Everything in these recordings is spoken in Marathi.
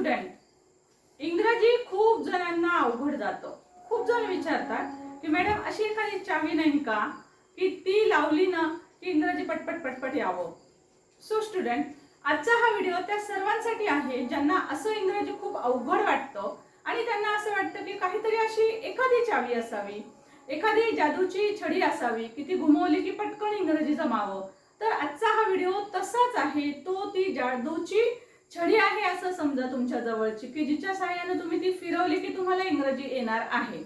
स्टुडंट इंग्रजी खूप जणांना अवघड जातं. खूप जण विचारतात की मॅडम अशी एखादी चावी नाही का? की ती लावली ना की इंग्रजी पटपट पटपट यावं. सो स्टुडंट आजचा हा व्हिडिओ त्या सर्वांसाठी आहे ज्यांना असं इंग्रजी खूप अवघड वाटतं आणि त्यांना असं वाटतं की काहीतरी अशी एखादी चावी असावी एखादी जादूची छडी असावी की ती घुमवली की पटकन इंग्रजी जमावं तर आजचा हा व्हिडिओ तसाच आहे तो ती जादूची छडी आहे असं समजा तुमच्या जवळची की जिच्या सहाय्याने तुम्ही ती फिरवली की तुम्हाला इंग्रजी येणार आहे.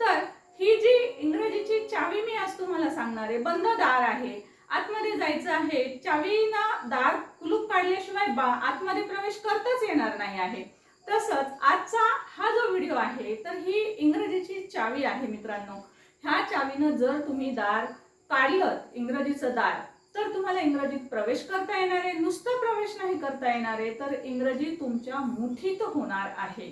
तर ही जी इंग्रजीची चावी मी आज तुम्हाला सांगणार आहे बंद दार आहे. आतमध्ये जायचं आहे चावीना दार कुलूप काढल्याशिवाय बा आतमध्ये प्रवेश करताच येणार नाही आहे. तसंच आजचा हा जो व्हिडिओ आहे तर ही इंग्रजीची चावी आहे मित्रांनो. ह्या चावीनं जर तुम्ही दार काढलं इंग्रजीचं दार तर तुम्हाला इंग्रजीत प्रवेश करता येणार आहे नुसतं प्रवेश नाही करता येणार आहे तर इंग्रजी तुमच्या मुठीत होणार आहे.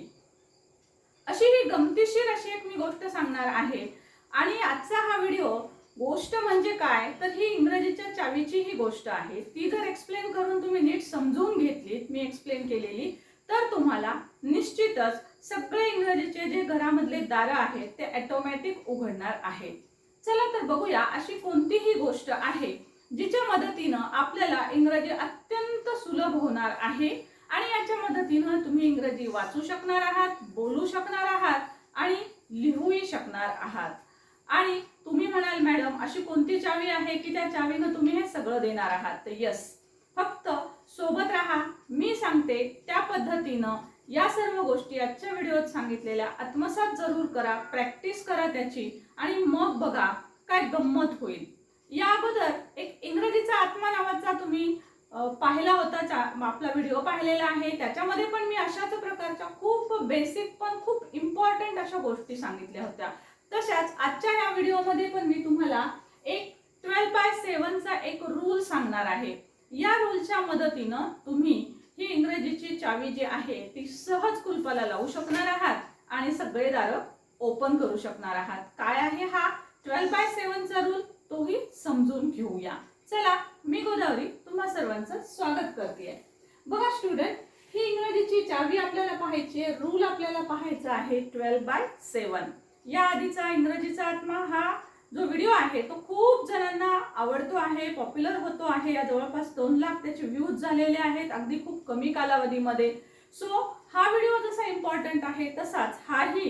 अशी ही गमतीशीर अशी एक मी गोष्ट सांगणार आहे. आणि आजचा हा व्हिडिओ गोष्ट म्हणजे काय? तर ही इंग्रजीच्या चावीची ही गोष्ट आहे. ती जर एक्सप्लेन करून तुम्ही नीट समजून घेतलीत मी एक्सप्लेन केलेली तर तुम्हाला निश्चितच सगळे इंग्रजीचे जे घरामधले दारं आहेत ते ॲटोमॅटिक उघडणार आहेत. चला तर बघूया अशी कोणतीही गोष्ट आहे. जिच्या मदतीनं आपल्याला इंग्रजी अत्यंत सुलभ होणार आहे आणि याच्या मदतीनं तुम्ही इंग्रजी वाचू शकणार आहात बोलू शकणार आहात आणि लिहूही शकणार आहात. आणि तुम्ही म्हणाल मॅडम अशी कोणती चावी आहे की त्या चावीनं तुम्ही हे सगळं देणार आहात? तर यस फक्त सोबत राहा. मी सांगते त्या पद्धतीनं या सर्व गोष्टी आजच्या व्हिडिओत सांगितलेल्या आत्मसात जरूर करा प्रॅक्टिस करा त्याची आणि मग बघा काय गंमत होईल. या अगोदर एक इंग्रजीचा आत्मा नावाचा तुम्ही पाहिला होता चा- आपला व्हिडिओ पाहिलेला आहे. त्याच्यामध्ये पण मी अशाच प्रकारच्या खूप बेसिक पण खूप इम्पॉर्टंट अशा गोष्टी सांगितल्या होत्या. तशाच आजच्या या व्हिडिओमध्ये पण मी तुम्हाला एक ट्वेल्व बाय सेवनचा एक रूल सांगणार आहे. या रूलच्या मदतीनं तुम्ही ही इंग्रजीची चावी जी आहे ती सहज कुलपाला लावू शकणार आहात आणि सगळे दारं ओपन करू शकणार आहात. काय आहे हा ट्वेल्व बाय सेवनचा रूल तोही समजून घेऊया. चला मी गोदावरी तुम्हा सर्वांचं स्वागत करते. बघा स्टुडंट ही इंग्रजीची चावी आपल्याला पाहायची आहे. रूल आपल्याला पाहायचा आहे ट्वेल्व बाय सेवन या आधीचा इंग्रजीचा आत्मा हा जो व्हिडिओ आहे तो खूप जणांना आवडतो आहे पॉप्युलर होतो आहे. या जवळपास दोन लाख त्याचे व्ह्यूज झालेले आहेत अगदी खूप कमी कालावधीमध्ये. सो हा व्हिडिओ जसा इम्पॉर्टंट आहे तसाच हाही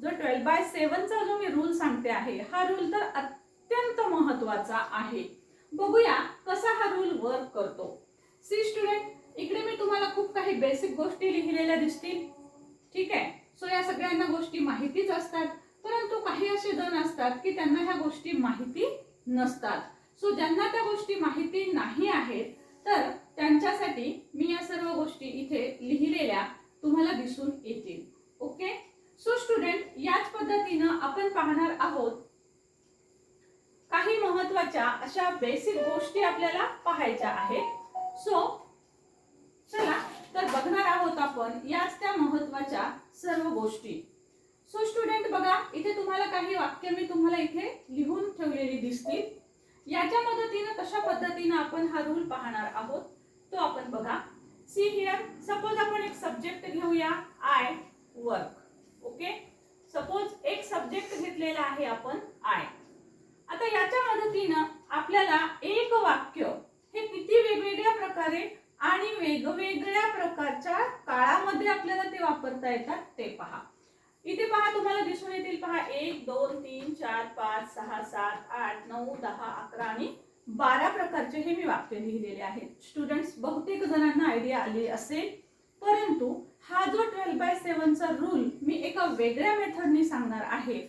जो ट्वेल्व बाय सेवनचा जो मी रूल सांगते आहे हा रूल तर अत्यंत महत्त्वाचा आहे. बघूया कसा हा रूल वर्क करतो. सी स्टुडंट इकडे मी तुम्हाला खूप काही बेसिक गोष्टी लिहिलेल्या दिसतील. ठीक आहे? सो या सगळ्यांना गोष्टी माहितीच असतात. परंतु काही असे जण असतात की त्यांना ह्या गोष्टी माहिती नसतात. सो ज्यांना त्या गोष्टी माहिती नाही आहेत तर त्यांच्यासाठी मी या सर्व गोष्टी इथे लिहिलेल्या तुम्हाला दिसून येतील. ओके सो स्टुडंट याच पद्धतीनं आपण पाहणार आहोत काही महत्त्वाच्या अशा बेसिक गोष्टी आपल्याला पाहायच्या आहेत. सो चला तर बघणार आहोत आपण याच त्या महत्त्वाच्या सर्व गोष्टी. सो स्टुडंट बघा इथे तुम्हाला काही वाक्य मी तुम्हाला इथे लिहून ठेवलेली दिसतील. याच्या मदतीनं कशा पद्धतीनं आपण हा रूल पाहणार आहोत तो आपण बघा. सी हिअर सपोज आपण एक सब्जेक्ट घेऊया आय वर्क ओके सपोज एक सब्जेक्ट घेतलेला आहे आपण आय पद्धतीनं आपल्याला एक वाक्य हे किती वेगवेगळ्या प्रकारे आणि वेगवेगळ्या प्रकारच्या काळामध्ये आपल्याला ते वापरता येतात ते पहा. इथे पहा तुम्हाला दिसून येतील पहा एक दोन तीन चार पाच सहा सात आठ नऊ दहा अकरा आणि बारा प्रकारचे हे मी वाक्य लिहिलेले आहेत. स्टुडंट्स बहुतेक जणांना आयडिया आली असेल परंतु हा जो ट्वेल्व बाय सेवनचा रूल मी एका वेगळ्या मेथडनी सांगणार आहे.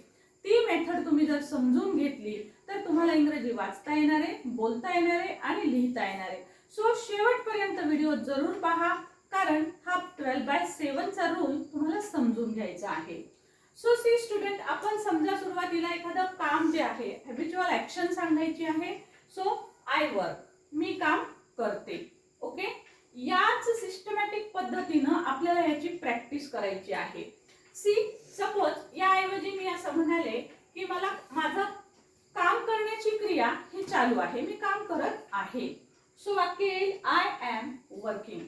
ती मेथड तुम्ही जर समजून घेतली तर तुम्हाला इंग्रजी वाचता येणार आहे बोलता येणार आहे आणि लिहिता येणार. आहे सो शेवटपर्यंत व्हिडिओ जरूर पहा कारण हा ट्वेल्व बाय सेवनचा रूल तुम्हाला समजून घ्यायचा आहे. सो सी स्टुडंट आपण समजा सुरुवातीला एखादं काम जे आहे हॅबिच्युअल ऍक्शन सांगायची आहे. सो आय वर्क मी काम करते. ओके याच सिस्टमॅटिक पद्धतीनं आपल्याला याची प्रॅक्टिस करायची आहे. सी सपोज याऐवजी मी असं म्हणाले की मला माझं काम करण्याची क्रिया ही चालू आहे. मी काम करत आहे. सो वाक्य येईल आय एम वर्किंग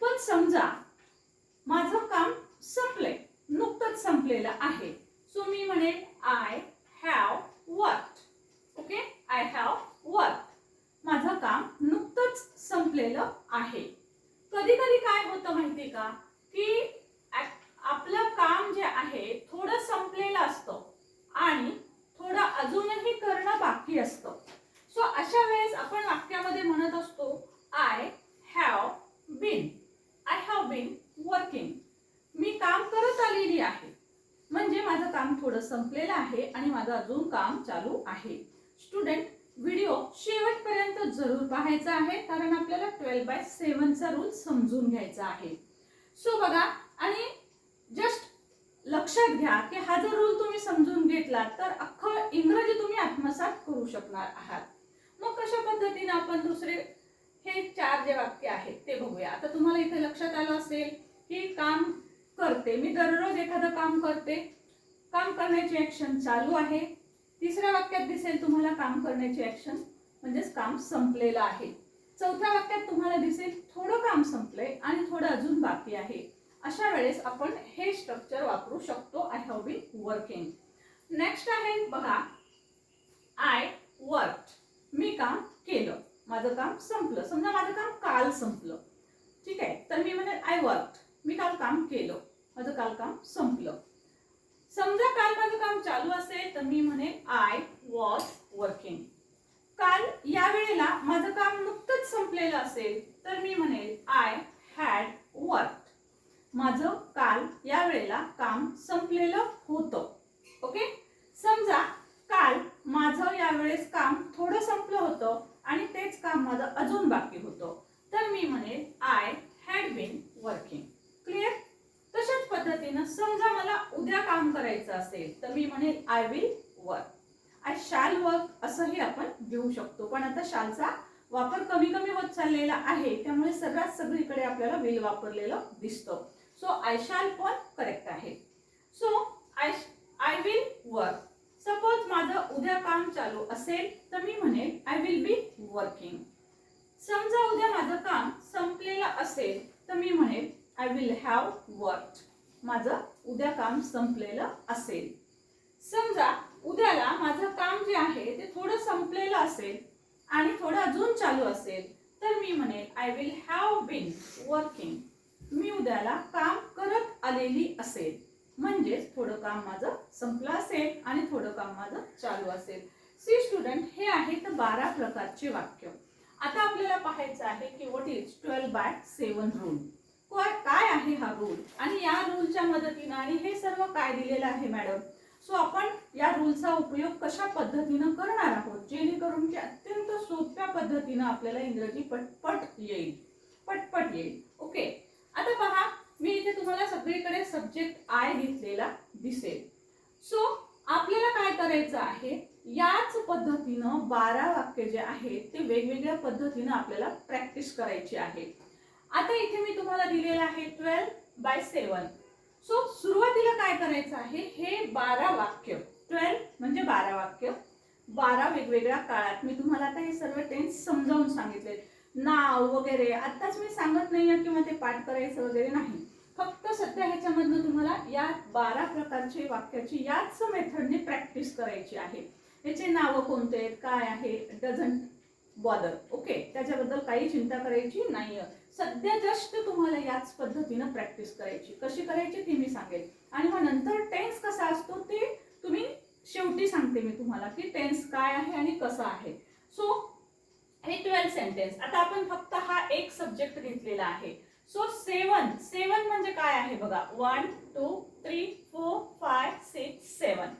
पण समजा माझं काम संपलंय नुकतंच संपलेलं आहे. सो मी म्हणेल I have work okay I have work माझं काम नुकतंच संपलेलं आहे. कधी कधी काय होतं माहिती का? की आपलं काम जे आहे थोडं संपलेलं असतं. आणि थोडं अजूनही करणं बाकी असतं सो अशा वेळेस आपण वाक्यामध्ये म्हणत असतो I have been I have been working मी काम करत आलेली आहे म्हणजे माझं काम थोडं संपलेलं आहे आणि माझं अजून काम चालू आहे. स्टुडंट व्हिडिओ शेवटपर्यंत जरूर पाहायचा आहे कारण आपल्याला ट्वेल्व बाय सेव्हनचा रूल समजून घ्यायचा आहे. सो बघा आणि जस्ट लक्षात घ्या की हा जर रूल तुम्ही समजून घेतला तर अख्खं इंग्रजी तुम्ही आत्मसात करू शकणार आहात. मग कशा पद्धतीने आपण दुसरे हे चार जे वाक्य आहेत ते बघूया. आता तुम्हाला इथे लक्षात आलं असेल की काम करते. मी दररोज एखादं काम करते. काम करण्याची ऍक्शन चालू आहे. तिसऱ्या वाक्यात दिसेल तुम्हाला काम करण्याची ऍक्शन म्हणजेच काम संपलेलं आहे. चौथ्या वाक्यात तुम्हाला दिसेल थोडं काम संपलंय आणि थोडं अजून बाकी आहे. अशा वेळेस आपण हे स्ट्रक्चर वापरू शकतो. I have been working next आहे बघा. आय वर्क मी काम केलं. माझं काम संपलं. समजा माझं काम काल संपलं. ठीक आहे? तर मी म्हणेल आय वर्क मी काल काम केलं. माझं काल काम संपलं. समजा काल माझं काम चालू असेल तर मी म्हणे आय वॉज वर्किंग काल या वेळेला माझं काम नुकतंच संपलेलं असेल तर मी म्हणेल आय हॅड वर्क माझं काल या वेळेला काम संपलेलं होतं. ओके समजा काल माझं यावेळेस काम थोडं संपलं होतं आणि तेच काम माझं अजून बाकी होतं. तर मी म्हणेल I had been working clear तशाच पद्धतीनं समजा मला उद्या काम करायचं असेल तर मी म्हणेल I will work I shall work असंही आपण घेऊ शकतो. पण आता शालचा वापर कमी कमी होत चाललेला आहे त्यामुळे सगळ्यात सगळीकडे आपल्याला विल वापरलेलं दिसतं. सो आय शाल पण करेक्ट आहे. So I I will work suppose माझं उद्या काम चालू असेल तर मी म्हणेल आय विल बी वर्किंग समजा उद्या माझं काम संपलेलं असेल तर मी म्हणेल आय विल हॅव वर्क माझं उद्या काम संपलेलं असेल. समजा उद्याला माझं काम जे आहे ते थोडं संपलेलं असेल आणि थोडं अजून चालू असेल तर मी म्हणेल I will have been working मी उद्याला काम करत आलेली असेल. म्हणजेच थोडं काम माझं संपलं असेल आणि थोडं काम माझं चालू असेल. सी स्टुडंट हे आहेत बारा प्रकारचे वाक्य. आता आपल्याला पाहायचं आहे की what is twelve by seven rule काय आहे हा रूल आणि या रूलच्या मदतीनं आणि हे सर्व काय दिलेलं आहे मॅडम सो आपण या रूलचा उपयोग कशा पद्धतीनं करणार आहोत? जेणेकरून की अत्यंत सोप्या पद्धतीनं आपल्याला इंग्रजी पटपट येईल. पटपट येईल. ओके आता पहा मी इथे तुम्हाला सगळीकडे सब्जेक्ट आय घेतलेला दिसेल. सो आपल्याला काय करायचं आहे? याच पद्धतीनं बारा वाक्य जे आहेत ते वेगवेगळ्या पद्धतीनं आपल्याला प्रॅक्टिस करायची आहे. आता इथे मी तुम्हाला दिलेलं आहे ट्वेल्व बाय सेवन सो सुरुवातीला काय करायचं आहे? हे बारा वाक्य. ट्वेल्व म्हणजे बारा वाक्य. बारा वेगवेगळ्या काळात मी तुम्हाला आता हे सर्व टेन्स समजावून सांगितले. नाव वगैरे. आत्ताच मी सांगत नाही आहे किंवा ते पाठ करायचं वगैरे नाही. फक्त सध्या ह्याच्यामधनं तुम्हाला या बारा प्रकारचे वाक्याची याच मेथडने प्रॅक्टिस करायची आहे. याचे नावं कोणते आहेत? काय आहे? डझंट बॉदर ओके त्याच्याबद्दल काही चिंता करायची नाही आहे सध्या जस्ट तुम्हाला याच पद्धतीनं प्रॅक्टिस करायची. कशी करायची ती मी सांगेल. आणि मग नंतर टेन्स कसा असतो ते तुम्ही शेवटी सांगते मी तुम्हाला की टेन्स काय आहे आणि कसा आहे. सो हे ट्वेल्थ सेंटेन्स आता आपण फक्त हा एक सब्जेक्ट घेतलेला आहे. सो सेवन सेवन म्हणजे काय आहे बघा? One two three four five six seven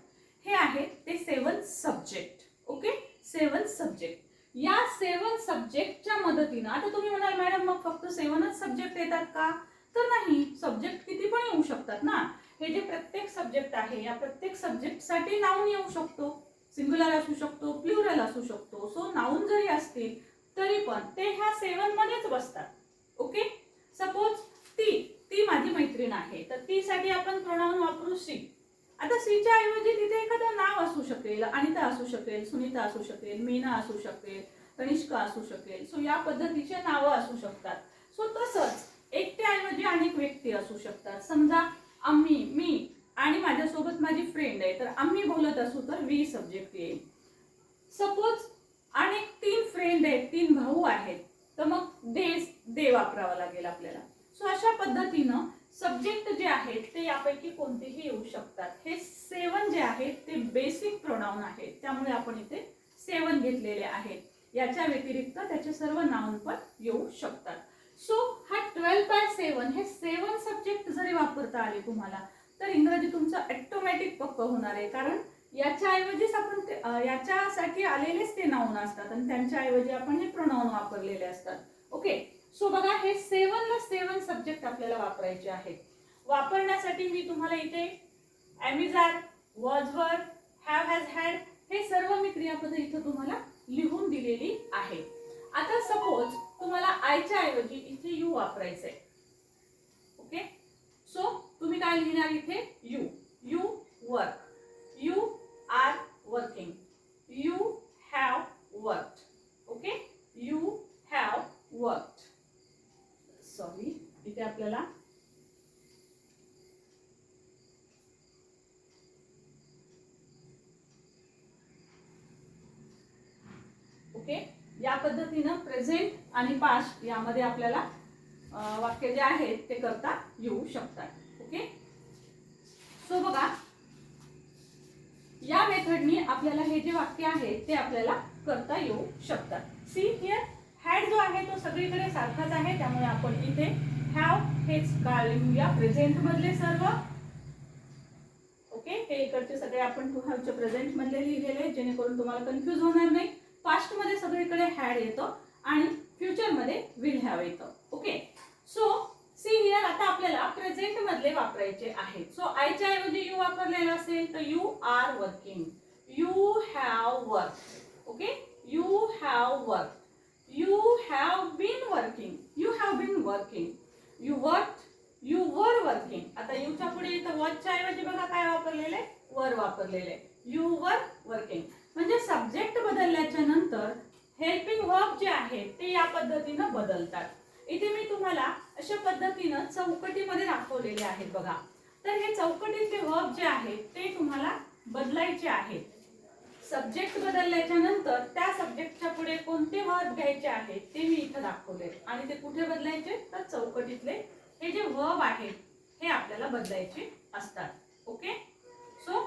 हे आहे ते seven subject okay seven subject या सेवन सब्जेक्टच्या मदतीनं आता तुम्ही म्हणाल मॅडम मग फक्त सेवनच सब्जेक्ट येतात का? तर नाही सब्जेक्ट किती पण येऊ शकतात ना. हे जे प्रत्येक सब्जेक्ट आहे या प्रत्येक सब्जेक्टसाठी नाऊन येऊ शकतो. सिंग्युलर असू शकतो प्लुरल असू शकतो. सो नाऊन जरी असतील तरी पण ते ह्या सेवन मध्येच बसतात. ओके सपोज ती ती माझी मैत्रीण आहे. तर ती साठी आपण प्रोनाऊन वापरू शी. आता सीच्या ऐवजी तिथे एखादं नाव असू शकेल अनिता असू शकेल सुनीता असू शकेल मीना असू शकेल कनिष्का असू शकेल सो या पद्धतीचे नावं असू शकतात. सो तसंच एकट्याऐवजी अनेक व्यक्ती असू शकतात. समजा आम्ही मी आणि माझ्यासोबत माझी फ्रेंड आहे तर आम्ही बोलत असू तर वी सब्जेक्ट येईल. सपोज अनेक तीन फ्रेंड आहेत तीन भाऊ आहेत तर मग दे दे वापरावा लागेल आपल्याला. सो अशा पद्धतीनं सब्जेक्ट जे आहेत ते यापैकी कोणतेही येऊ शकतात. हे सेवन जे आहेत ते बेसिक प्रोनाऊन आहेत. त्यामुळे आपण इथे सेवन घेतलेले आहेत याच्या व्यतिरिक्त त्याचे सर्व नाऊन पण येऊ शकतात. सो हा ट्वेल्व बाय सेवन हे सेवन सब्जेक्ट जरी वापरता आले तुम्हाला तर इंग्रजी तुमचं ऑटोमॅटिक पक्क होणार आहे. कारण याच्या ऐवजीच आपण ते याच्यासाठी आलेलेच ते नाऊन असतात. आणि त्यांच्या ऐवजी आपण हे प्रोनाऊन वापरलेले असतात. ओके सो बघा हे सेवनला सेवन सब्जेक्ट आपल्याला वापरायचे आहेत. वापरण्यासाठी मी तुम्हाला इथे am is are was were have has had हे सर्व मी क्रियापद इथं तुम्हाला लिहून दिलेली आहे. आता सपोज तुम्हाला आयच्या ऐवजी इथे यू वापरायचं आहे ओके सो तुम्ही काय लिहिणार इथे? You you work you are working you have work okay you have work sorry इथे आपल्याला ओके? या पद्धतीनं प्रेझेंट आणि पास्ट यामध्ये आपल्याला वाक्य जे आहेत ते करता येऊ शकतात. ओके? सो बघा या मेथडनी आपल्याला हे जे वाक्य आहे ते आपल्याला करता येऊ शकतात. सी हिअर हॅड जो आहे तो सगळीकडे सारखाच आहे त्यामुळे आपण इथे हॅव हेच घालूया प्रेझेंट मधले सर्व. ओके हे इकडचे सगळे आपण टू हॅवचे प्रेझेंट मधले लिहिलेले जेणेकरून तुम्हाला कन्फ्युज होणार नाही. पास्टमध्ये सगळीकडे हॅड येतं आणि फ्युचरमध्ये विल हॅव येतं. ओके सो सी हिअर आता आपल्याला प्रेझेंट मधले वापरायचे आहे सो आयच्या ऐवजी यू वापरलेला असेल तर you are working you have work okay you have work you have been working you have been working you work you were working आता यूच्या पुढे इथं वॉचच्या ऐवजी बघा काय वापरलेले वर वापरलेले यू वर वर्किंग म्हणजे सब्जेक्ट बदलल्याच्या नंतर हेल्पिंग वर्क जे आहे ते या पद्धतीनं बदलतात. इथे मी तुम्हाला अशा पद्धतीनं चौकटीमध्ये दाखवलेले आहेत बघा. तर हे चौकटीतले वर्क जे आहेत ते तुम्हाला बदलायचे आहेत. सब्जेक्ट बदलल्याच्या नंतर त्या सब्जेक्टच्या पुढे कोणते वर्ब घ्यायचे आहेत ते मी इथं दाखवले आणि ते कुठे बदलायचे? तर चौकटीतले हे जे वर्ब आहेत हे आपल्याला बदलायचे असतात. ओके सो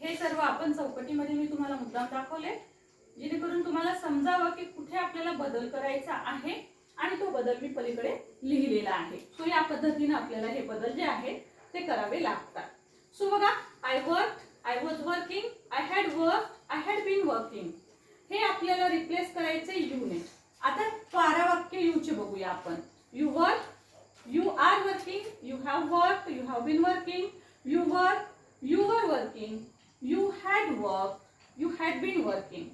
हे सर्व आपण चौकटीमध्ये मी तुम्हाला मुद्दाम दाखवले. जेणेकरून तुम्हाला समजावं की कुठे आपल्याला बदल करायचा आहे आणि तो बदल मी पलीकडे लिहिलेला आहे. सो या पद्धतीने आपल्याला हे बदल जे आहेत ते करावे लागतात. सो बघा I work I was working I had work I had been working हे आपल्याला रिप्लेस करायचे युने आता बारा वाक्य यूचे बघूया आपण. You work you are working you have work you have been working you work you were working you had work you had been working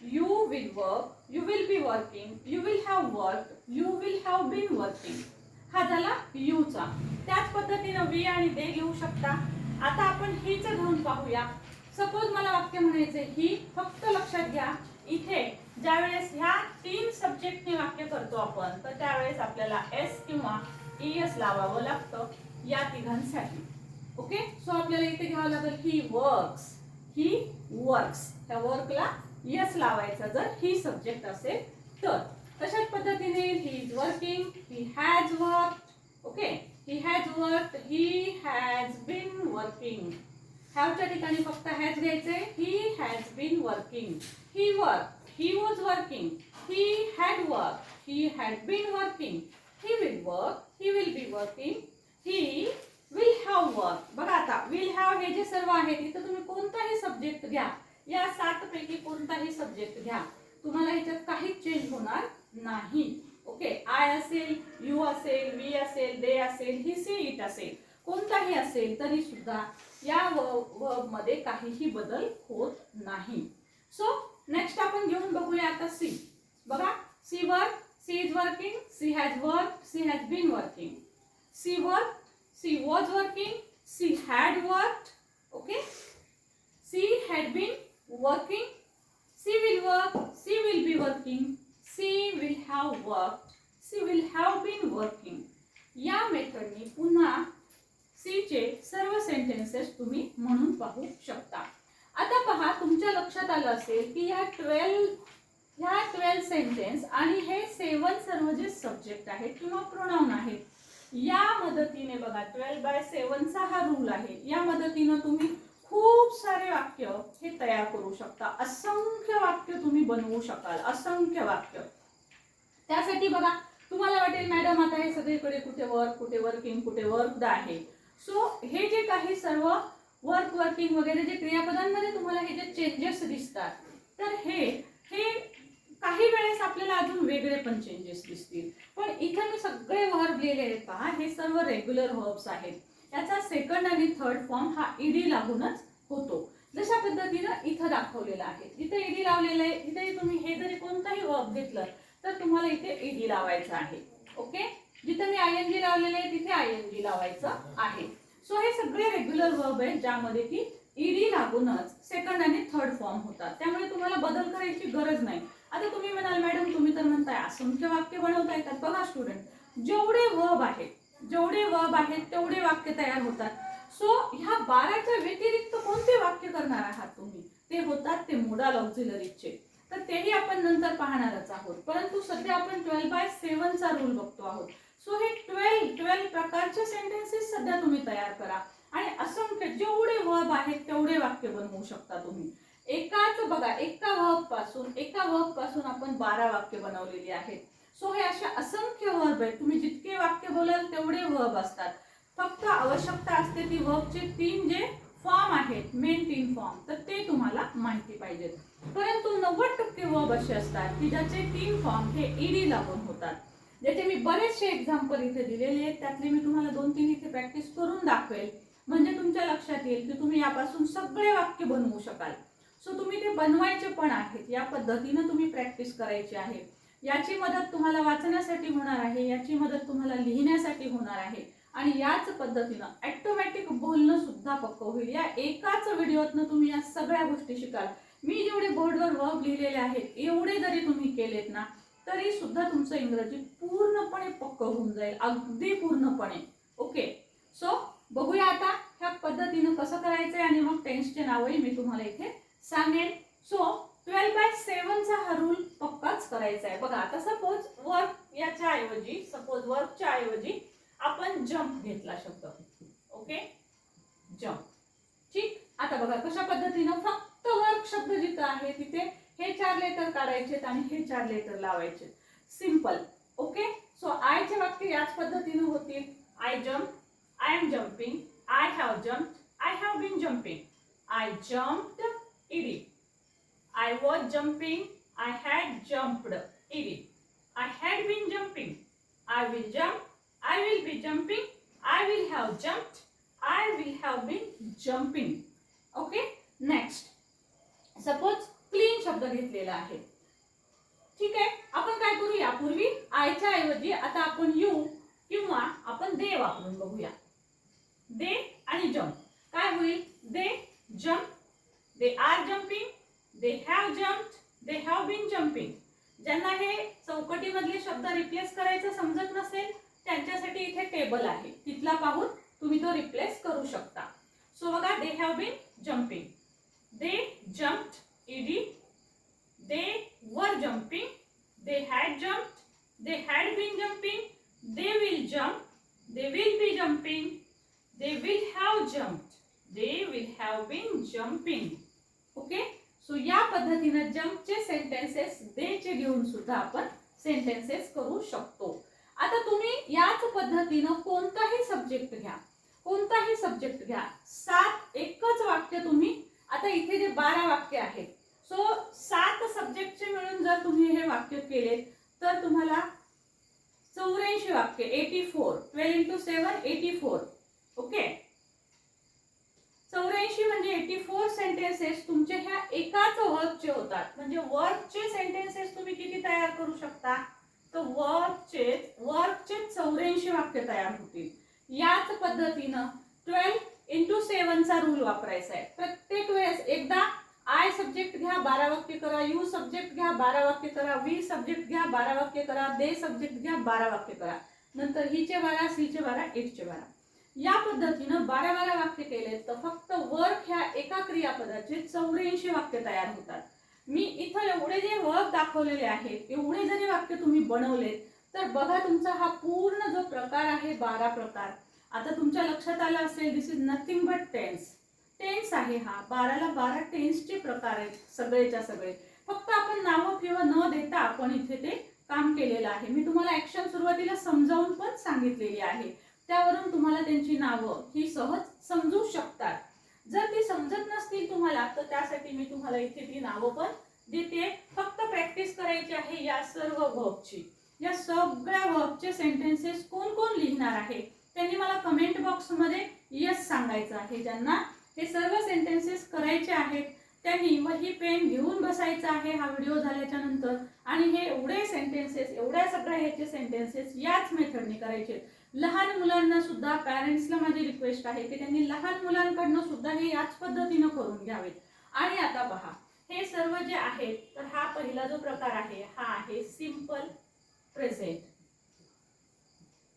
you will work, you will be working, you will have worked, you will have been working. हा झाला यूचा त्याच पद्धतीनं वी आणि दे घेऊ शकता. आता आपण हीच घेऊन पाहूया. सपोज मला वाक्य म्हणायचे ही फक्त लक्षात घ्या. इथे ज्या वेळेस ह्या तीन सब्जेक्टने वाक्य करतो आपण तर त्यावेळेस आपल्याला एस किंवा एस लावावं लागतं या तिघांसाठी. ओके सो आपल्याला इथे घ्यावं लागेल ही वर्क्स ही वर्क्स त्या वर्कला यस लावायचा जर ही सब्जेक्ट असेल तर. तशाच पद्धतीने he is working he has work okay he has work he has been working हॅवच्या ठिकाणी फक्त हॅज घ्यायचे he has been working he work he was working he had work he had been working he will work he will be working he will have work बघा आता विल हॅव हे जे सर्व आहेत इथं तुम्ही कोणताही सब्जेक्ट घ्या. या सातपैकी कोणताही सब्जेक्ट घ्या. तुम्हाला ह्याच्यात काहीच चेंज होणार नाही. ओके आय असेल यू असेल वी असेल दे असेल ही सी इट असेल. कोणताही असेल तरी सुद्धा या वर्बमध्ये काहीही बदल होत नाही. सो नेक्स्ट आपण घेऊन बघूया आता सी बघा she work she is working she has work she has been working she work she was working she had work okay she had been working she will work she will be working she will have work she will have been working. या मेथडनी पुन्हा सी चे सर्व सेंटेन्सेस तुम्ही म्हणून पाहू शकता. आता पहा तुमच्या लक्षात आलं असेल की ह्या ट्वेल्व ह्या ट्वेल्व सेंटेन्स आणि हे सेवन सर्व जे सब्जेक्ट आहेत किंवा प्रोनाऊन आहेत या मदतीने बघा ट्वेल्व बाय सेवनचा हा रूल आहे. या मदतीनं तुम्ही खूप सारे वाक्य तयार करू शकता. असंख्य वाक्य तुम्ही बनवू शकाल. असंख्य वाक्य. त्यासाठी बघा तुम्हाला वाटेल मॅडम आता हे सगळीकडे कुठे वर्क कुठे वर्किंग कुठे वर्क आहे? सो हे जे काही सर्व वर्क वर्किंग वगैरे जे क्रियापदांमध्ये तुम्हाला हे जे चेंजेस दिसतात तर हे हे काही वेळेस आपल्याला अजून वेगळे पण चेंजेस दिसतील. पण इथं मी सगळे वर्ब लिहिले आहेत पहा हे सर्व रेग्युलर वर्ब्स आहेत. याचा सेकंड आणि थर्ड फॉर्म हा ईडी लागूनच होतो. जशा पद्धतीनं इथं दाखवलेलं आहे. जिथे ईडी लावलेलं आहे तिथे तुम्ही हे जरी कोणताही वर्ब घेतलं तर तुम्हाला इथे ईडी लावायचं आहे. ओके जिथे मी आय एन जी लावलेलं आहे तिथे आय एन जी लावायचं आहे. सो हे सगळे रेग्युलर वर्ब आहेत ज्यामध्ये की ईडी लागूनच सेकंड आणि थर्ड फॉर्म होतात. त्यामुळे तुम्हाला बदल करायची गरज नाही. आता तुम्ही म्हणाल मॅडम तुम्ही तर म्हणताय असंख्य वाक्य बनवता येतात बघा स्टुडंट जेवढे वर्ब आहेत जेवढे वर्ब आहेत तेवढे वाक्य तयार होतात. सो ह्या बाराच्या व्यतिरिक्त कोणते वाक्य करणार आहात तुम्ही? ते होतात ते मोडाल ऑक्झिलरीचे तर तेही आपण नंतर पाहणारच आहोत. परंतु सध्या आपण ट्वेल्व बाय सेव्हनचा रूल बघतो आहोत. सो हे ट्वेल्व ट्वेल्व प्रकारचे सेंटेन्सेस सध्या तुम्ही तयार करा. आणि असंख्य जेवढे वर्ब आहेत तेवढे वाक्य बनवू शकता तुम्ही. एकाच बघा एका वर्बपासून एका वर्बपासून आपण बारा वाक्य बनवलेली आहेत. सो हे अशा असंख्य वर्ब आहेत. तुम्ही जितके वाक्य बोलाल तेवढे वर्ब असतात. फक्त आवश्यकता असते ती वर्कचे तीन जे फॉर्म आहेत मेन तीन फॉर्म तर ते तुम्हाला माहिती पाहिजेत. परंतु नव्वद टक्के वर्ब असे असतात की ज्याचे तीन फॉर्म हे ईडी लागून होतात. ज्याचे मी बरेचसे एक्झाम्पल इथे दिलेले आहेत त्यातले मी तुम्हाला दोन तीन इथे प्रॅक्टिस करून दाखवेल. म्हणजे तुमच्या लक्षात येईल की तुम्ही यापासून सगळे वाक्य बनवू शकाल. सो तुम्ही ते बनवायचे पण आहेत. या पद्धतीनं तुम्ही प्रॅक्टिस करायची आहे याची मदत तुम्हाला वाचण्यासाठी होणार आहे याची मदत तुम्हाला लिहिण्यासाठी होणार आहे. आणि याच पद्धतीनं ॲटोमॅटिक बोलणं सुद्धा पक्क होईल. या एकाच व्हिडिओतनं तुम्ही या सगळ्या गोष्टी शिकाल. मी जेवढे बोर्डवर वर्ब लिहिलेले आहेत एवढे जरी तुम्ही केलेत ना तरी सुद्धा तुमचं इंग्रजी पूर्णपणे पक्क होऊन जाईल. अगदी पूर्णपणे. ओके सो बघूया आता ह्या पद्धतीनं कसं करायचंय आणि मग टेन्सचे नावही मी तुम्हाला इथे सांगेन. सो ट्वेल्व बाय सेवनचा हा रूल पक्काच करायचा आहे बघा आता सपोज वर्क याच्या ऐवजी सपोज वर्कच्या ऐवजी आपण जम्प घेतला शब्द. ओके जम्प ठीक? आता बघा कशा पद्धतीनं फक्त वर्क शब्द जिथं आहे तिथे हे चार लेटर काढायचेत आणि हे चार लेटर लावायचे सिंपल ओके सो आयचे वाक्य याच पद्धतीनं होतील. I jump I am jumping I have jump I have been jumping I jumped ED I was jumping I had jumped ED I had been jumping I will jump I will be jumping. I will have jumped. I will have been jumping. Okay next suppose clean शब्द घेतलेला आहे. ठीक आहे? आपण काय करूया? पूर्वी आयच्या ऐवजी आता आपण यू किंवा आपण दे वापरून बघूया. दे आणि जम्प काय होईल? They jump they are jumping they have jump they have been jumping ज्यांना हे चौकटीमधले शब्द रिप्लेस करायचं समजत नसेल त्यांच्यासाठी इथे टेबल आहे. तिथला पाहून तुम्ही तो रिप्लेस करू शकता. सो बघा they have been jumping they jump ED they were jumping they had jump they had been jumping they will jump they will be jumping they will have jump they will have been jumping okay so या पद्धतीनं जम्पचे सेंटेन्सेस दे चे घेऊन सुद्धा आपण सेंटेन्सेस करू शकतो. आता तुम्ही याच पद्धतीनं कोणताही सब्जेक्ट घ्या. कोणताही सब्जेक्ट घ्या. सात एकच वाक्य तुम्ही आता इथे जे बारा वाक्य आहेत. सो सात सब्जेक्टचे मिळून जर तुम्ही हे वाक्य केले तर तुम्हाला चौऱ्याऐंशी वाक्य eighty four twelve into seven eighty four okay चौऱ्याऐंशी म्हणजे एटी फोर सेंटेन्सेस तुमचे ह्या एकाच वर्कचे होतात. म्हणजे वर्कचे सेंटेन्सेस तुम्ही किती तयार करू शकता? तर वर्कचे वर्कचे चौऱ्याऐंशी वाक्य तयार होतील. याच पद्धतीनं ट्वेल्व इंटू सेवनचा रूल वापरायचा आहे. प्रत्येक वेळेस एकदा आय सब्जेक्ट घ्या बारा वाक्य करा यू सब्जेक्ट घ्या बारा वाक्य करा वी सब्जेक्ट घ्या बारा वाक्य करा दे सब्जेक्ट घ्या बारा वाक्य करा. नंतर हिचे बारा सीचे बारा इटचे बारा या पद्धतीनं बारा बारा वाक्य केले तर फक्त वर्क ह्या एका क्रियापदाचे चौऱ्याऐंशी वाक्य तयार होतात. मी इथं एवढे जे वर्क दाखवलेले आहेत एवढे जरी वाक्य तुम्ही बनवलेत तर बघा तुमचा हा पूर्ण जो प्रकार आहे बारा प्रकार. आता तुमच्या लक्षात आलं असेल this is nothing but tense tense आहे हा. बाराला बारा टेन्सचे प्रकार आहेत सगळेच्या सगळे. फक्त आपण नावं फिवं न देता आपण इथे ते काम केलेलं आहे. मी तुम्हाला ऍक्शन सुरुवातीला समजावून पण सांगितलेली आहे. त्यावरून तुम्हाला त्यांची नावं ही सहज समजू शकतात. जर ती समजत नसतील तुम्हाला तर त्यासाठी मी तुम्हाला इथे ती नावं पण देते. फक्त प्रॅक्टिस करायची आहे या सर्व वर्बची या सगळ्या वर्बचे सेंटेन्सेस कोण कोण लिहिणार आहे? त्यांनी मला कमेंट बॉक्समध्ये यस सांगायचं आहे. ज्यांना हे सर्व सेंटेन्सेस करायचे आहेत त्यांनी मग ही पेन घेऊन बसायचं आहे हा व्हिडिओ झाल्याच्यानंतर. आणि हे एवढे सेंटेन्सेस एवढ्या सगळ्या ह्याचे सेंटेन्सेस याच मेथडने करायचे लहान मुलांना सुद्धा पॅरेंट्सला माझी रिक्वेस्ट आहे की त्यांनी लहान मुलांकडनं सुद्धा हे याच पद्धतीनं करून घ्यावेत. आणि आता पहा हे सर्व जे आहेत तर हा पहिला जो प्रकार आहे हा आहे सिंपल प्रेझेंट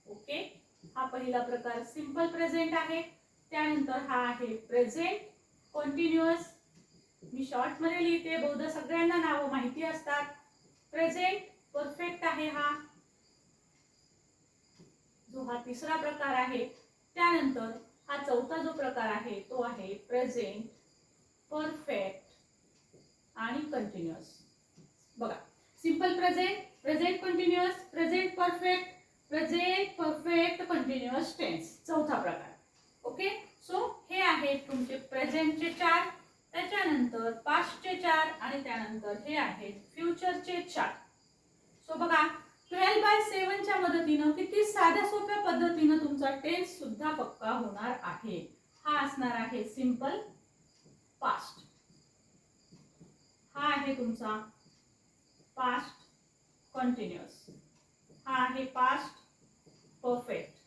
ओके हा पहिला प्रकार सिंपल प्रेझेंट आहे. त्यानंतर हा आहे प्रेझेंट कॉन्टिन्युअस मी शॉर्टमध्ये लिहिते बहुधा सगळ्यांना नावं माहिती असतात. प्रेझेंट परफेक्ट आहे हा. जो हा तिसरा प्रकार आहे त्यानंतर हा चौथा जो प्रकार आहे तो आहे प्रेझेंट परफेक्ट आणि कंटिन्युअस बघा simple present present continuous present perfect present perfect continuous tense चौथा प्रकार. ओके सो हे आहेत तुमचे प्रेझेंटचे चार त्याच्यानंतर पास्टचे चार आणि त्यानंतर हे आहेत फ्युचरचे चार. सो बघा ट्वेल्व बाय सेवनच्या मदतीनं किती साध्या सोप्या पद्धतीनं तुमचा टेन्स सुद्धा पक्का होणार आहे. हा असणार आहे सिंपल पास्ट. हा आहे तुमचा पास्ट कंटिन्युअस हा आहे पास्ट परफेक्ट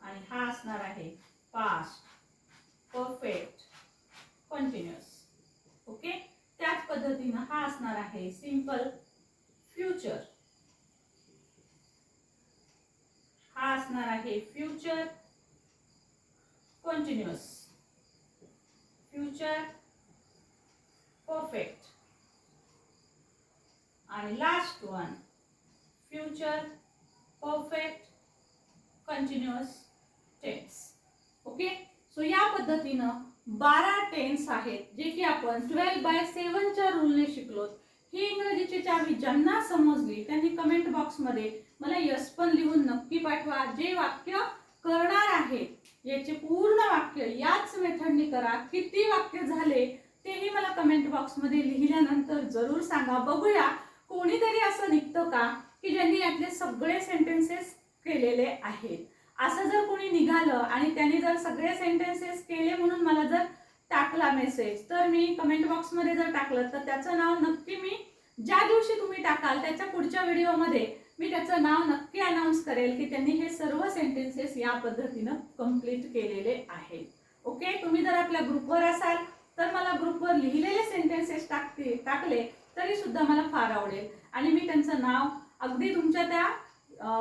आणि हा असणार आहे पास्ट परफेक्ट कंटिन्युअस ओके त्याच पद्धतीनं हा असणार आहे सिंपल फ्युचर हा असणार आहे फ्युचर कंटिन्युअस. Future perfect. आणि last one future perfect continuous tense okay so या पद्धतीनं बारा टेन्स आहेत जे की आपण ट्वेल्व बाय सेवनच्या रूलने शिकलो ही इंग्रजीची चावी ज्यांना समजली त्यांनी कमेंट बॉक्समध्ये मला यस पण लिहून नक्की पाठवा. जे वाक्य करणार आहे याचे पूर्ण वाक्य याच मेथडनी करा. किती वाक्य झाले तेही मला कमेंट बॉक्समध्ये लिहिल्यानंतर जरूर सांगा. बघूया कोणीतरी असं निघतं का की ज्यांनी यातले सगळे सेंटेन्सेस केलेले आहेत. असं जर कोणी निघालं आणि त्यांनी जर सगळे सेंटेन्सेस केले म्हणून मला जर टाकला मेसेज तर मी कमेंट बॉक्समध्ये जर टाकलं तर त्याचं नाव नक्की मी ज्या दिवशी तुम्ही टाकाल त्याच्या पुढच्या व्हिडिओमध्ये मी त्याचं नाव नक्की अनाऊन्स करेल की त्यांनी हे सर्व सेंटेन्सेस या पद्धतीनं कंप्लीट केलेले आहेत. ओके तुम्ही जर आपल्या ग्रुपवर असाल तर मला ग्रुपवर लिहिलेले सेंटेन्सेस टाकते टाकले तरी सुद्धा मला फार आवडेल. आणि मी त्यांचं नाव अगदी तुमच्या त्या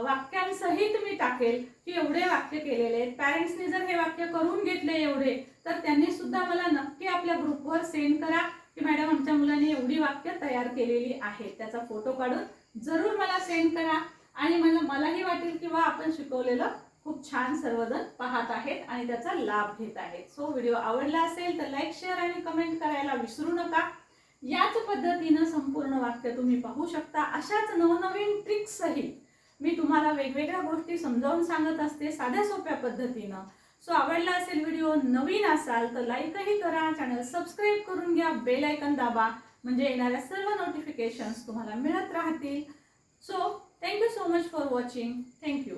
वाक्यांसहित मी टाकेल की एवढे वाक्य केलेले आहेत. पॅरेंट्सनी जर हे वाक्य करून घेतले एवढे तर त्यांनी सुद्धा मला नक्की आपल्या ग्रुपवर सेंड करा की मॅडम आमच्या मुलांनी एवढी वाक्य तयार केलेली आहेत त्याचा फोटो काढून जरूर मला सेंड करा. आणि मला मलाही वाटेल किंवा आपण शिकवलेलं खूप छान सर्वजण पाहत आहेत आणि त्याचा लाभ घेत आहेत. सो व्हिडिओ आवडला असेल तर लाईक शेअर आणि कमेंट करायला विसरू नका. याच पद्धतीनं संपूर्ण वाक्य तुम्ही पाहू शकता. अशाच नवनवीन ट्रिक्सही मी तुम्हाला वेगवेगळ्या गोष्टी समजावून सांगत असते साध्या सोप्या पद्धतीनं. सो आवडला असेल व्हिडिओ नवीन असाल तर लाईकही करा. चॅनल सबस्क्राईब करून घ्या. बेल आयकन दाबा. म्हणजे येणाऱ्या सर्व नोटिफिकेशन्स तुम्हाला मिळत राहतील. So thank you so much for watching thank you